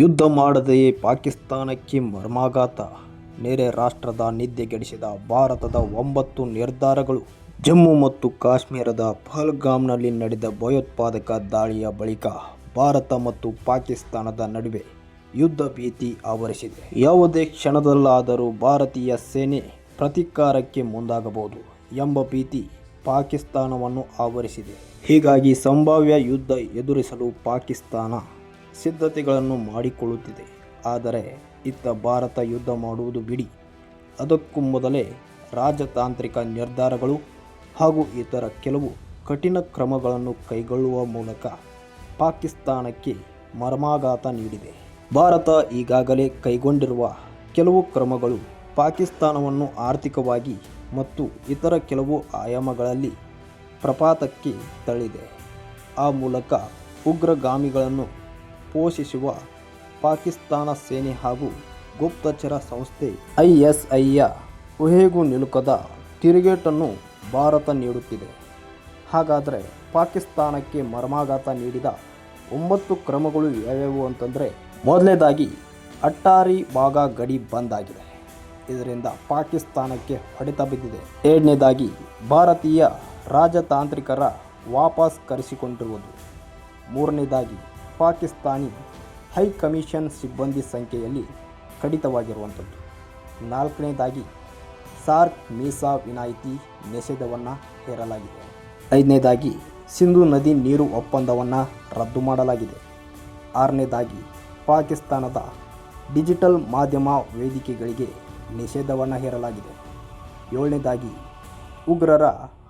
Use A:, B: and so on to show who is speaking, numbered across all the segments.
A: ಯುದ್ಧ ಮಾಡದೆಯೇ ಪಾಕಿಸ್ತಾನಕ್ಕೆ ಮರ್ಮಾಘಾತ. ನೆರೆ ರಾಷ್ಟ್ರದ ನಿದ್ದೆಗೆಡಿಸಿದ ಭಾರತದ ಒಂಬತ್ತು ನಿರ್ಧಾರಗಳು. ಜಮ್ಮು ಮತ್ತು ಕಾಶ್ಮೀರದ ಪಹಲ್ಗಾಮ್ನಲ್ಲಿ ನಡೆದ ಭಯೋತ್ಪಾದಕ ದಾಳಿಯ ಬಳಿಕ ಭಾರತ ಮತ್ತು ಪಾಕಿಸ್ತಾನದ ನಡುವೆ ಯುದ್ಧ ಭೀತಿ ಆವರಿಸಿದೆ. ಯಾವುದೇ ಕ್ಷಣದಲ್ಲಾದರೂ ಭಾರತೀಯ ಸೇನೆ ಪ್ರತೀಕಾರಕ್ಕೆ ಮುಂದಾಗಬಹುದು ಎಂಬ ಭೀತಿ ಪಾಕಿಸ್ತಾನವನ್ನು ಆವರಿಸಿದೆ. ಹೀಗಾಗಿ ಸಂಭಾವ್ಯ ಯುದ್ಧ ಎದುರಿಸಲು ಪಾಕಿಸ್ತಾನ ಸಿದ್ಧತೆಗಳನ್ನು ಮಾಡಿಕೊಳ್ಳುತ್ತಿದೆ. ಆದರೆ ಇತ್ತ ಭಾರತ ಯುದ್ಧ ಮಾಡುವುದು ಬಿಡಿ. ಅದಕ್ಕೂ ಮೊದಲೇ ರಾಜತಾಂತ್ರಿಕ ನಿರ್ಧಾರಗಳು ಹಾಗೂ ಇತರ ಕೆಲವು ಕಠಿಣ ಕ್ರಮಗಳನ್ನು ಕೈಗೊಳ್ಳುವ ಮೂಲಕ ಪಾಕಿಸ್ತಾನಕ್ಕೆ ಮರ್ಮಾಘಾತ ನೀಡಿದೆ. ಭಾರತ ಈಗಾಗಲೇ ಕೈಗೊಂಡಿರುವ ಕೆಲವು ಕ್ರಮಗಳು ಪಾಕಿಸ್ತಾನವನ್ನು ಆರ್ಥಿಕವಾಗಿ ಮತ್ತು ಇತರ ಕೆಲವು ಆಯಾಮಗಳಲ್ಲಿ ಪ್ರಪಾತಕ್ಕೆ ತಳ್ಳಿದೆ. ಆ ಮೂಲಕ ಉಗ್ರಗಾಮಿಗಳನ್ನು ಪೋಷಿಸುವ ಪಾಕಿಸ್ತಾನ ಸೇನೆ ಹಾಗೂ ಗುಪ್ತಚರ ಸಂಸ್ಥೆ ಐಎಸ್ಐಯ ಊಹೆಗೂ ನಿಲುಕದ ತಿರುಗೇಟನ್ನು ಭಾರತ ನೀಡುತ್ತಿದೆ. ಹಾಗಾದರೆ ಪಾಕಿಸ್ತಾನಕ್ಕೆ ಮರ್ಮಾಘಾತ ನೀಡಿದ ಒಂಬತ್ತು ಕ್ರಮಗಳು ಯಾವ್ಯಾವು ಅಂತಂದರೆ ಮೊದಲನೇದಾಗಿ ಅಟ್ಟಾರಿ ಭಾಗ ಗಡಿ ಬಂದ್ ಆಗಿದೆ. ಇದರಿಂದ ಪಾಕಿಸ್ತಾನಕ್ಕೆ ಹೊಡೆತ ಬಿದ್ದಿದೆ. ಎರಡನೇದಾಗಿ ಭಾರತೀಯ ರಾಜತಾಂತ್ರಿಕರ ವಾಪಸ್ ಕರೆಸಿಕೊಂಡಿರುವುದು. ಮೂರನೇದಾಗಿ ಪಾಕಿಸ್ತಾನಿ ಹೈ ಕಮಿಷನ್ ಸಿಬ್ಬಂದಿ ಸಂಖ್ಯೆಯಲ್ಲಿ ಕಡಿತವಾಗಿರುವಂಥದ್ದು. ನಾಲ್ಕನೇದಾಗಿ, ಸಾರ್ಕ್ ಮೀಸಾ ವಿನಾಯಿತಿ ನಿಷೇಧವನ್ನು ಹೇರಲಾಗಿದೆ. ಐದನೇದಾಗಿ, ಸಿಂಧು ನದಿ ನೀರು ಒಪ್ಪಂದವನ್ನು ರದ್ದು ಮಾಡಲಾಗಿದೆ. ಆರನೇದಾಗಿ, ಪಾಕಿಸ್ತಾನದ ಡಿಜಿಟಲ್ ಮಾಧ್ಯಮ ವೇದಿಕೆಗಳಿಗೆ ನಿಷೇಧವನ್ನು ಹೇರಲಾಗಿದೆ. ಏಳನೇದಾಗಿ, ಉಗ್ರರ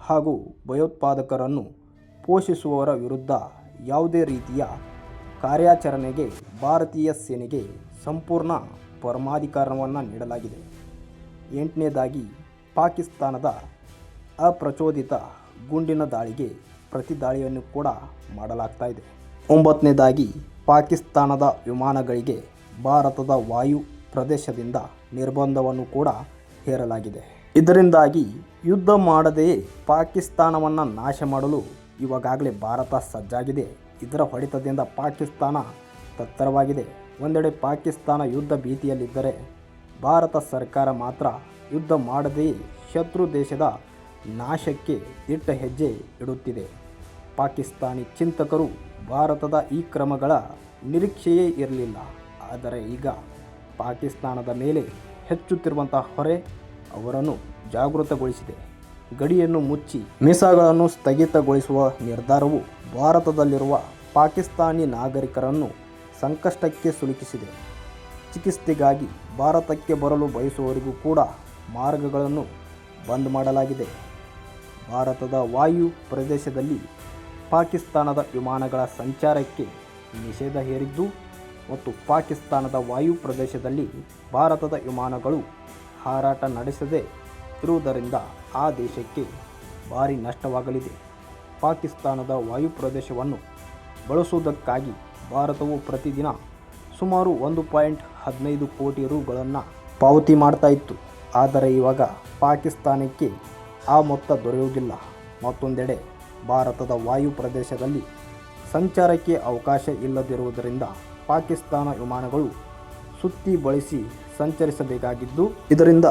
A: ಹಾಗೂ ಭಯೋತ್ಪಾದಕರನ್ನು ಪೋಷಿಸುವವರ ವಿರುದ್ಧ ಯಾವುದೇ ರೀತಿಯ ಕಾರ್ಯಾಚರಣೆಗೆ ಭಾರತೀಯ ಸೇನೆಗೆ ಸಂಪೂರ್ಣ ಪರಮಾಧಿಕಾರವನ್ನು ನೀಡಲಾಗಿದೆ. ಎಂಟನೇದಾಗಿ ಪಾಕಿಸ್ತಾನದ ಅಪ್ರಚೋದಿತ ಗುಂಡಿನ ದಾಳಿಗೆ ಪ್ರತಿ ದಾಳಿಯನ್ನು ಕೂಡ ಮಾಡಲಾಗ್ತಾ ಇದೆ. ಒಂಬತ್ತನೇದಾಗಿ ಪಾಕಿಸ್ತಾನದ ವಿಮಾನಗಳಿಗೆ ಭಾರತದ ವಾಯು ಪ್ರದೇಶದಿಂದ ನಿರ್ಬಂಧವನ್ನು ಕೂಡ ಹೇರಲಾಗಿದೆ. ಇದರಿಂದಾಗಿ ಯುದ್ಧ ಮಾಡದೆಯೇ ಪಾಕಿಸ್ತಾನವನ್ನು ನಾಶ ಮಾಡಲು ಇವಾಗಾಗಲೇ ಭಾರತ ಸಜ್ಜಾಗಿದೆ. ಇದರ ಹೊಡೆತದಿಂದ ಪಾಕಿಸ್ತಾನ ತತ್ತರವಾಗಿದೆ. ಒಂದೆಡೆ ಪಾಕಿಸ್ತಾನ ಯುದ್ಧ ಭೀತಿಯಲ್ಲಿದ್ದರೆ ಭಾರತ ಸರ್ಕಾರ ಮಾತ್ರ ಯುದ್ಧ ಮಾಡದೆಯೇ ಶತ್ರು ದೇಶದ ನಾಶಕ್ಕೆ ದಿಟ್ಟ ಹೆಜ್ಜೆ ಇಡುತ್ತಿದೆ. ಪಾಕಿಸ್ತಾನಿ ಚಿಂತಕರು ಭಾರತದ ಈ ಕ್ರಮಗಳ ನಿರೀಕ್ಷೆಯೇ ಇರಲಿಲ್ಲ. ಆದರೆ ಈಗ ಪಾಕಿಸ್ತಾನದ ಮೇಲೆ ಹೆಚ್ಚುತ್ತಿರುವಂತಹ ಹೊರೆ ಅವರನ್ನು ಜಾಗೃತಗೊಳಿಸಿದೆ. ಗಡಿಯನ್ನು ಮುಚ್ಚಿ ಮೀಸಾಗಳನ್ನು ಸ್ಥಗಿತಗೊಳಿಸುವ ನಿರ್ಧಾರವು ಭಾರತದಲ್ಲಿರುವ ಪಾಕಿಸ್ತಾನಿ ನಾಗರಿಕರನ್ನು ಸಂಕಷ್ಟಕ್ಕೆ ಸಿಲುಕಿಸಿದೆ. ಚಿಕಿತ್ಸೆಗಾಗಿ ಭಾರತಕ್ಕೆ ಬರಲು ಬಯಸುವವರಿಗೂ ಕೂಡ ಮಾರ್ಗಗಳನ್ನು ಬಂದ್ ಮಾಡಲಾಗಿದೆ. ಭಾರತದ ವಾಯು ಪ್ರದೇಶದಲ್ಲಿ ಪಾಕಿಸ್ತಾನದ ವಿಮಾನಗಳ ಸಂಚಾರಕ್ಕೆ ನಿಷೇಧ ಹೇರಿದ್ದು, ಮತ್ತು ಪಾಕಿಸ್ತಾನದ ವಾಯು ಪ್ರದೇಶದಲ್ಲಿ ಭಾರತದ ವಿಮಾನಗಳು ಹಾರಾಟ ನಡೆಸದೇ ಇರುವುದರಿಂದ ಆ ದೇಶಕ್ಕೆ ಭಾರಿ ನಷ್ಟವಾಗಲಿದೆ. ಪಾಕಿಸ್ತಾನದ ವಾಯು ಪ್ರದೇಶವನ್ನು ಬಳಸುವುದಕ್ಕಾಗಿ ಭಾರತವು ಪ್ರತಿದಿನ ಸುಮಾರು ಒಂದು ಪಾಯಿಂಟ್ ಹದಿನೈದು ಕೋಟಿ ರುಗಳನ್ನು ಪಾವತಿ ಮಾಡ್ತಾ ಇತ್ತು. ಆದರೆ ಇವಾಗ ಪಾಕಿಸ್ತಾನಕ್ಕೆ ಆ ಮೊತ್ತ ದೊರೆಯುವುದಿಲ್ಲ. ಮತ್ತೊಂದೆಡೆ ಭಾರತದ ವಾಯು ಪ್ರದೇಶದಲ್ಲಿ ಸಂಚಾರಕ್ಕೆ ಅವಕಾಶ ಇಲ್ಲದಿರುವುದರಿಂದ ಪಾಕಿಸ್ತಾನ ವಿಮಾನಗಳು ಸುತ್ತಿ ಬಳಸಿ ಸಂಚರಿಸಬೇಕಾಗಿದ್ದು, ಇದರಿಂದ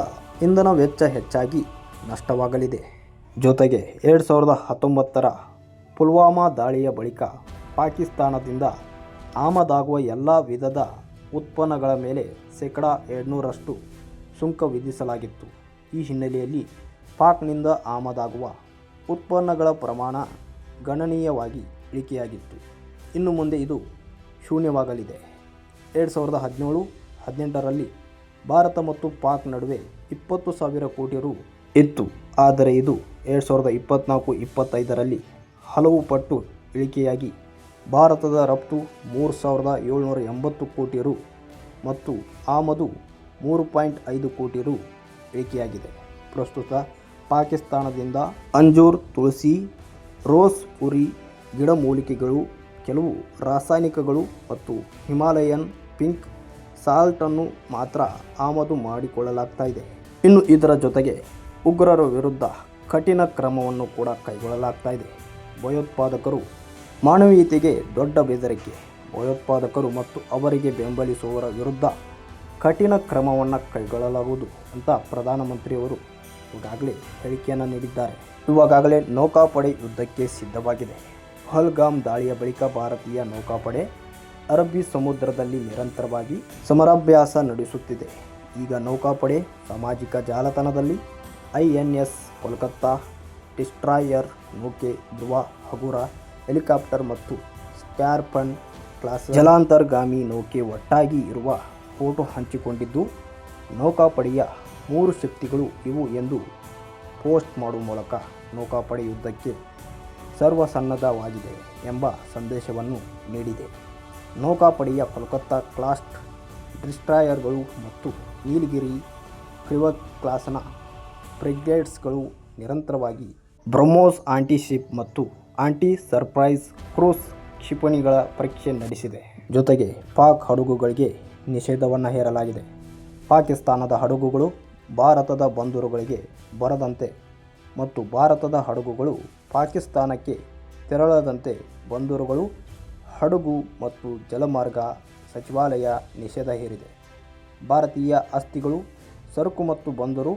A: ಇಂಧನ ವೆಚ್ಚ ಹೆಚ್ಚಾಗಿ ನಷ್ಟವಾಗಲಿದೆ. ಜೊತೆಗೆ ಎರಡು ಸಾವಿರದ ಹತ್ತೊಂಬತ್ತರ ಪುಲ್ವಾಮಾ ದಾಳಿಯ ಬಳಿಕ ಪಾಕಿಸ್ತಾನದಿಂದ ಆಮದಾಗುವ ಎಲ್ಲ ವಿಧದ ಉತ್ಪನ್ನಗಳ ಮೇಲೆ ಶೇಕಡ ಎರಡುನೂರಷ್ಟು ಸುಂಕ ವಿಧಿಸಲಾಗಿತ್ತು. ಈ ಹಿನ್ನೆಲೆಯಲ್ಲಿ ಪಾಕ್ನಿಂದ ಆಮದಾಗುವ ಉತ್ಪನ್ನಗಳ ಪ್ರಮಾಣ ಗಣನೀಯವಾಗಿ ಇಳಿಕೆಯಾಗಿತ್ತು. ಇನ್ನು ಮುಂದೆ ಇದು ಶೂನ್ಯವಾಗಲಿದೆ. ಎರಡು ಸಾವಿರದ ಹದಿನೇಳು, ಹದಿನೆಂಟರಲ್ಲಿ ಭಾರತ ಮತ್ತು ಪಾಕ್ ನಡುವೆ ಇಪ್ಪತ್ತು ಸಾವಿರ ಕೋಟಿ ರು ಇತ್ತು. ಆದರೆ ಇದು ಎರಡು ಸಾವಿರದ ಇಪ್ಪತ್ತ್ನಾಲ್ಕು ಇಪ್ಪತ್ತೈದರಲ್ಲಿ ಹಲವು ಪಟ್ಟು ಇಳಿಕೆಯಾಗಿ. ಭಾರತದ ರಫ್ತು ಮೂರು ಸಾವಿರದ ಏಳ್ನೂರ ಎಂಬತ್ತು ಕೋಟಿ ರು ಮತ್ತು ಆಮದು ಮೂರು ಪಾಯಿಂಟ್ ಐದು ಕೋಟಿ ರು ಇಳಿಕೆಯಾಗಿದೆ. ಪ್ರಸ್ತುತ ಪಾಕಿಸ್ತಾನದಿಂದ ಅಂಜೂರ್, ತುಳಸಿ, ರೋಸ್ ಪುರಿ ಗಿಡಮೂಲಿಕೆಗಳು ಕೆಲವು ರಾಸಾಯನಿಕಗಳು ಮತ್ತು ಹಿಮಾಲಯನ್ ಪಿಂಕ್ ಸಾಲ್ಟನ್ನು ಮಾತ್ರ ಆಮದು ಮಾಡಿಕೊಳ್ಳಲಾಗ್ತಾ ಇದೆ. ಇನ್ನು ಇದರ ಜೊತೆಗೆ ಉಗ್ರರ ವಿರುದ್ಧ ಕಠಿಣ ಕ್ರಮವನ್ನು ಕೂಡ ಕೈಗೊಳ್ಳಲಾಗ್ತಾ ಇದೆ. ಭಯೋತ್ಪಾದಕರು ಮಾನವೀಯತೆಗೆ ದೊಡ್ಡ ಬೆದರಿಕೆ. ಭಯೋತ್ಪಾದಕರು ಮತ್ತು ಅವರಿಗೆ ಬೆಂಬಲಿಸುವವರ ವಿರುದ್ಧ ಕಠಿಣ ಕ್ರಮವನ್ನು ಕೈಗೊಳ್ಳಲಾಗುವುದು ಅಂತ ಪ್ರಧಾನಮಂತ್ರಿಯವರು ಈಗಾಗಲೇ ಹೇಳಿಕೆಯನ್ನು ನೀಡಿದ್ದಾರೆ. ಇವಾಗಲೇ ನೌಕಾಪಡೆ ಯುದ್ಧಕ್ಕೆ ಸಿದ್ಧವಾಗಿದೆ. ಹಲ್ಗಾಮ್ ದಾಳಿಯ ಬಳಿಕ ಭಾರತೀಯ ನೌಕಾಪಡೆ ಅರಬ್ಬಿ ಸಮುದ್ರದಲ್ಲಿ ನಿರಂತರವಾಗಿ ಸಮರಾಭ್ಯಾಸ ನಡೆಸುತ್ತಿದೆ. ಈಗ ನೌಕಾಪಡೆ ಸಾಮಾಜಿಕ ಜಾಲತಾಣದಲ್ಲಿ I N S, Kolkata, destroyer, ನೌಕೆ, ಧ್ರುವ, ಹಗುರ, ಹೆಲಿಕಾಪ್ಟರ್ ಮತ್ತು ಸ್ಕ್ಯಾರ್ಪನ್ ಕ್ಲಾಸ್ ಜಲಾಂತರ್ಗಾಮಿ ನೌಕೆ ಒಟ್ಟಾಗಿ ಇರುವ ಫೋಟೋ ಹಂಚಿಕೊಂಡಿದ್ದು, ನೌಕಾಪಡೆಯ ಮೂರು ಶಕ್ತಿಗಳು ಇವು ಎಂದು ಪೋಸ್ಟ್ ಮಾಡುವ ಮೂಲಕ ನೌಕಾಪಡೆ ಯುದ್ಧಕ್ಕೆ ಸರ್ವಸನ್ನದ್ಧವಾಗಿದೆ ಎಂಬ ಸಂದೇಶವನ್ನು ನೀಡಿದೆ. ನೌಕಾಪಡೆಯ ಕೋಲ್ಕತ್ತಾ ಕ್ಲಾಸ್ಟ್ ಡಿಸ್ಟ್ರಾಯರ್ಗಳು ಮತ್ತು ನೀಲಗಿರಿ ಕ್ರಿವತ್ ಕ್ಲಾಸ್ನ ಫ್ರಿಗೇಟ್ಸ್ಗಳು ನಿರಂತರವಾಗಿ ಬ್ರಹ್ಮೋಸ್ ಆಂಟಿಶಿಪ್ ಮತ್ತು ಆಂಟಿ ಸರ್ಪ್ರೈಸ್ ಕ್ರೂಸ್ ಕ್ಷಿಪಣಿಗಳ ಪರೀಕ್ಷೆ ನಡೆಸಿದೆ. ಜೊತೆಗೆ ಪಾಕ್ ಹಡಗುಗಳಿಗೆ ನಿಷೇಧವನ್ನು ಹೇರಲಾಗಿದೆ. ಪಾಕಿಸ್ತಾನದ ಹಡಗುಗಳು ಭಾರತದ ಬಂದರುಗಳಿಗೆ ಬರದಂತೆ ಮತ್ತು ಭಾರತದ ಹಡಗುಗಳು ಪಾಕಿಸ್ತಾನಕ್ಕೆ ತೆರಳದಂತೆ ಬಂದರುಗಳು ಹಡಗು ಮತ್ತು ಜಲಮಾರ್ಗ ಸಚಿವಾಲಯ ನಿಷೇಧ ಹೇರಿದೆ. ಭಾರತೀಯ ಆಸ್ತಿಗಳು ಸರಕು ಮತ್ತು ಬಂದರು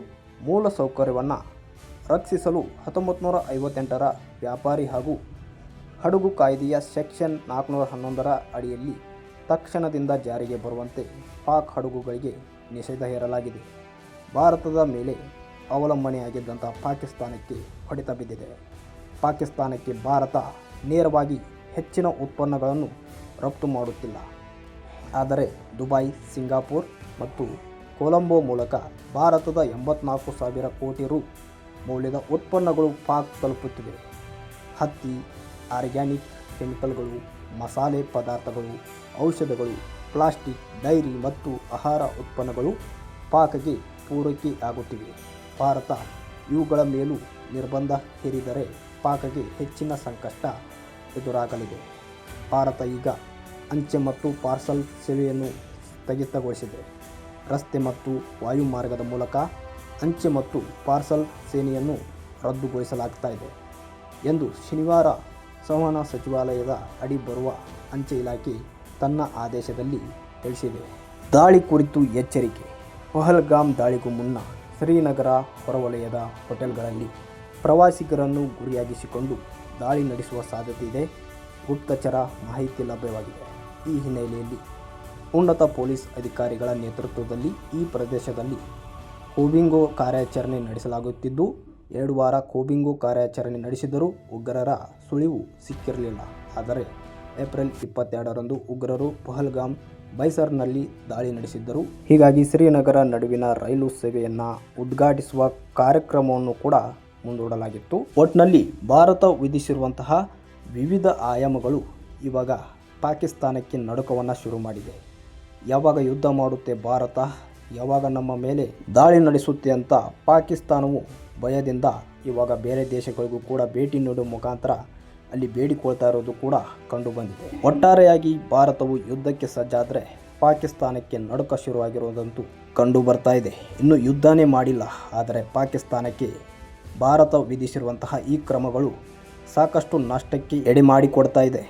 A: ಮೂಲ ಸೌಕರ್ಯವನ್ನು ರಕ್ಷಿಸಲು ಹತ್ತೊಂಬತ್ತು ನೂರ ಐವತ್ತೆಂಟರ ವ್ಯಾಪಾರಿ ಹಾಗೂ ಹಡಗು ಕಾಯ್ದೆಯ ಸೆಕ್ಷನ್ ನಾಲ್ಕುನೂರ ಹನ್ನೊಂದರ ಅಡಿಯಲ್ಲಿ ತಕ್ಷಣದಿಂದ ಜಾರಿಗೆ ಬರುವಂತೆ ಪಾಕ್ ಹಡಗುಗಳಿಗೆ ನಿಷೇಧ ಹೇರಲಾಗಿದೆ. ಭಾರತದ ಮೇಲೆ ಅವಲಂಬನೆಯಾಗಿದ್ದಂಥ ಪಾಕಿಸ್ತಾನಕ್ಕೆ ಹೊಡೆತ ಬಿದ್ದಿದೆ. ಪಾಕಿಸ್ತಾನಕ್ಕೆ ಭಾರತ ನೇರವಾಗಿ ಹೆಚ್ಚಿನ ಉತ್ಪನ್ನಗಳನ್ನು ರಫ್ತು ಮಾಡುತ್ತಿಲ್ಲ. ಆದರೆ ದುಬೈ, ಸಿಂಗಾಪುರ್ ಮತ್ತು ಕೊಲಂಬೋ ಮೂಲಕ ಭಾರತದ ಎಂಬತ್ನಾಲ್ಕು ಸಾವಿರ ಕೋಟಿ ರು ಮೌಲ್ಯದ ಉತ್ಪನ್ನಗಳು ಪಾಕ್ ತಲುಪುತ್ತಿವೆ. ಹತ್ತಿ, ಆರ್ಗ್ಯಾನಿಕ್ ಕೆಮಿಕಲ್ಗಳು, ಮಸಾಲೆ ಪದಾರ್ಥಗಳು, ಔಷಧಗಳು, ಪ್ಲಾಸ್ಟಿಕ್, ಡೈರಿ ಮತ್ತು ಆಹಾರ ಉತ್ಪನ್ನಗಳು ಪಾಕ್ಗೆ ಪೂರೈಕೆಯಾಗುತ್ತಿವೆ ಭಾರತ ಇವುಗಳ ಮೇಲೂ ನಿರ್ಬಂಧ ಹೇರಿದರೆ ಪಾಕ್ಗೆ ಹೆಚ್ಚಿನ ಸಂಕಷ್ಟ ಎದುರಾಗಲಿದೆ. ಭಾರತ ಈಗ ಅಂಚೆ ಮತ್ತು ಪಾರ್ಸಲ್ ಸೇವೆಯನ್ನು ಸ್ಥಗಿತಗೊಳಿಸಿದೆ. ರಸ್ತೆ ಮತ್ತು ವಾಯುಮಾರ್ಗದ ಮೂಲಕ ಅಂಚೆ ಮತ್ತು ಪಾರ್ಸಲ್ ಸೇನೆಯನ್ನು ರದ್ದುಗೊಳಿಸಲಾಗ್ತಾ ಇದೆ ಎಂದು ಶನಿವಾರ ಸಂವಹನ ಸಚಿವಾಲಯದ ಅಡಿ ಬರುವ ಅಂಚೆ ಇಲಾಖೆ ತನ್ನ ಆದೇಶದಲ್ಲಿ ತಿಳಿಸಿದೆ. ದಾಳಿ ಕುರಿತು ಎಚ್ಚರಿಕೆ. ಪಹಲ್ಗಾಮ್ ದಾಳಿಗೂ ಮುನ್ನ ಶ್ರೀನಗರ ಹೊರವಲಯದ ಹೋಟೆಲ್ಗಳಲ್ಲಿ ಪ್ರವಾಸಿಗರನ್ನು ಗುರಿಯಾಗಿಸಿಕೊಂಡು ದಾಳಿ ನಡೆಸುವ ಸಾಧ್ಯತೆ ಇದೆ. ಗುಪ್ತಚರ ಮಾಹಿತಿ ಲಭ್ಯವಾಗಿದೆ. ಈ ಹಿನ್ನೆಲೆಯಲ್ಲಿ ಉನ್ನತ ಪೊಲೀಸ್ ಅಧಿಕಾರಿಗಳ ನೇತೃತ್ವದಲ್ಲಿ ಈ ಪ್ರದೇಶದಲ್ಲಿ ಕೋಬಿಂಗೋ ಕಾರ್ಯಾಚರಣೆ ನಡೆಸಲಾಗುತ್ತಿದ್ದು, ಎರಡು ವಾರ ಕೋಬಿಂಗೋ ಕಾರ್ಯಾಚರಣೆ ನಡೆಸಿದರೂ ಉಗ್ರರ ಸುಳಿವು ಸಿಕ್ಕಿರಲಿಲ್ಲ. ಆದರೆ ಏಪ್ರಿಲ್ ಇಪ್ಪತ್ತೆರಡರಂದು ಉಗ್ರರು ಪಹಲ್ಗಾಮ್ ಬೈಸರ್ನಲ್ಲಿ ದಾಳಿ ನಡೆಸಿದ್ದರು. ಹೀಗಾಗಿ ಶ್ರೀನಗರ ನಡುವಿನ ರೈಲು ಸೇವೆಯನ್ನು ಉದ್ಘಾಟಿಸುವ ಕಾರ್ಯಕ್ರಮವನ್ನು ಕೂಡ ಮುಂದೂಡಲಾಗಿತ್ತು. ಒಟ್ನಲ್ಲಿ ಭಾರತ ವಿಧಿಸಿರುವಂತಹ ವಿವಿಧ ಆಯಾಮಗಳು ಇವಾಗ ಪಾಕಿಸ್ತಾನಕ್ಕೆ ನಡುಕವನ್ನು ಶುರು ಮಾಡಿದೆ. ಯಾವಾಗ ಯುದ್ಧ ಮಾಡುತ್ತೆ ಭಾರತ? ಯಾವಾಗ ನಮ್ಮ ಮೇಲೆ ದಾಳಿ ನಡೆಸುತ್ತೆ ಅಂತ ಪಾಕಿಸ್ತಾನವು ಭಯದಿಂದ ಇವಾಗ ಬೇರೆ ದೇಶಗಳಿಗೂ ಕೂಡ ಭೇಟಿ ನೀಡುವ ಮುಖಾಂತರ ಅಲ್ಲಿ ಬೇಡಿಕೊಳ್ತಾ ಇರೋದು ಕೂಡ ಕಂಡುಬಂದಿದೆ. ಒಟ್ಟಾರೆಯಾಗಿ ಭಾರತವು ಯುದ್ಧಕ್ಕೆ ಸಜ್ಜಾದರೆ ಪಾಕಿಸ್ತಾನಕ್ಕೆ ನಡುಕ ಶುರುವಾಗಿರುವುದಂತೂ ಕಂಡು ಬರ್ತಾ ಇದೆ. ಇನ್ನು ಯುದ್ಧನೇ ಮಾಡಿಲ್ಲ, ಆದರೆ ಪಾಕಿಸ್ತಾನಕ್ಕೆ ಭಾರತ ವಿಧಿಸಿರುವಂತಹ ಈ ಕ್ರಮಗಳು ಸಾಕಷ್ಟು ನಷ್ಟಕ್ಕೆ ಎಡೆ ಮಾಡಿಕೊಡ್ತಾ ಇದೆ.